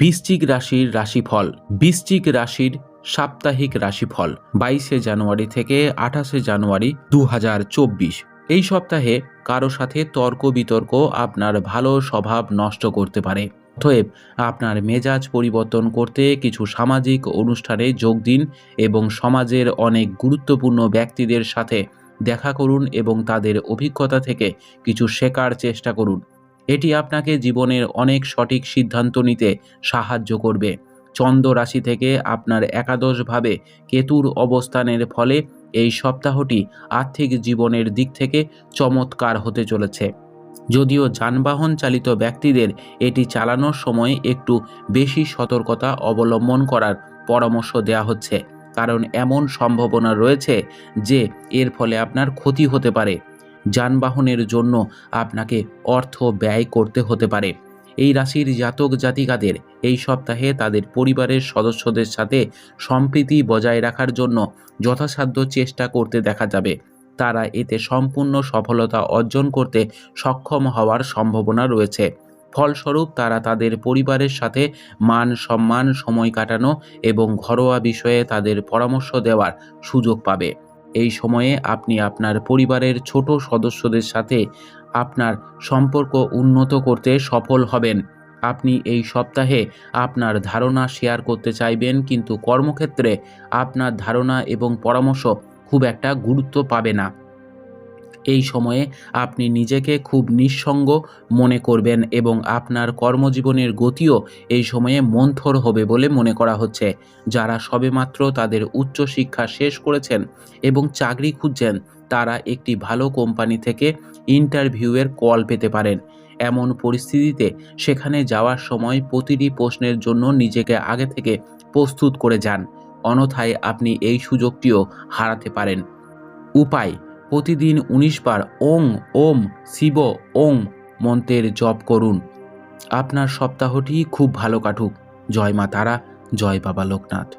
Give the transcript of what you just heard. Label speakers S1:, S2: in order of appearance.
S1: বৃশ্চিক রাশির রাশিফল। বৃশ্চিক রাশির সাপ্তাহিক রাশিফল, বাইশে জানুয়ারি থেকে আঠাশে জানুয়ারি দু হাজার চব্বিশ। এই সপ্তাহে কারও সাথে তর্ক বিতর্ক আপনার ভালো স্বভাব নষ্ট করতে পারে। অতএব আপনার মেজাজ পরিবর্তন করতে কিছু সামাজিক অনুষ্ঠানে যোগ দিন এবং সমাজের অনেক গুরুত্বপূর্ণ ব্যক্তিদের সাথে দেখা করুন এবং তাদের অভিজ্ঞতা থেকে কিছু শেখার চেষ্টা করুন। এটি আপনাকে জীবনের অনেক সঠিক সিদ্ধান্ত নিতে সাহায্য করবে। চন্দ্র রাশি থেকে আপনার একাদশভাবে কেতুর অবস্থানের ফলে এই সপ্তাহটি আর্থিক জীবনের দিক থেকে চমৎকার হতে চলেছে। যদিও যানবাহন চালিত ব্যক্তিদের এটি চালানোর সময় একটু বেশি সতর্কতা অবলম্বন করার পরামর্শ দেওয়া হচ্ছে। কারণ এমন সম্ভাবনা রয়েছে যে এর ফলে আপনার ক্ষতি হতে পারে। যানবাহনের জন্য আপনাকে অর্থ ব্যয় করতে হতে পারে। এই রাশির জাতক জাতিকাদের এই সপ্তাহে তাদের পরিবারের সদস্যদের সাথে সম্প্রীতি বজায় রাখার জন্য যথাসাধ্য চেষ্টা করতে দেখা যাবে। তারা এতে সম্পূর্ণ সফলতা অর্জন করতে সক্ষম হওয়ার সম্ভাবনা রয়েছে। ফলস্বরূপ তারা তাদের পরিবারের সাথে মান সম্মান, সময় কাটানো এবং ঘরোয়া বিষয়ে তাদের পরামর্শ দেওয়ার সুযোগ পাবে। এই সময়ে আপনি আপনার পরিবারের ছোট সদস্যদের সাথে আপনার সম্পর্ক উন্নত করতে সফল হবেন। আপনি এই সপ্তাহে আপনার ধারণা শেয়ার করতে চাইবেন, কিন্তু কর্মক্ষেত্রে আপনার ধারণা এবং পরামর্শ খুব একটা গুরুত্ব পাবে না। এই সময়ে আপনি নিজেকে খুব নিঃসঙ্গ মনে করবেন এবং আপনার কর্মজীবনের গতিও এই সময়ে মন্থর হবে বলে মনে করা হচ্ছে। যারা সবেমাত্র তাদের উচ্চশিক্ষা শেষ করেছেন এবং চাকরি খুঁজছেন, তারা একটি ভালো কোম্পানি থেকে ইন্টারভিউয়ের কল পেতে পারেন। এমন পরিস্থিতিতে সেখানে যাওয়ার সময় প্রতিটি প্রশ্নের জন্য নিজেকে আগে থেকে প্রস্তুত করে যান। অনথায় আপনি এই সুযোগটিও হারাতে পারেন। উপায় প্রতিদিন উনিশ বার ওং, ওম, শিব, ওং মন্ত্রের জপ করুন। আপনার সপ্তাহটি খুব ভালো কাটুক। জয় মা তারা, জয় বাবা লোকনাথ।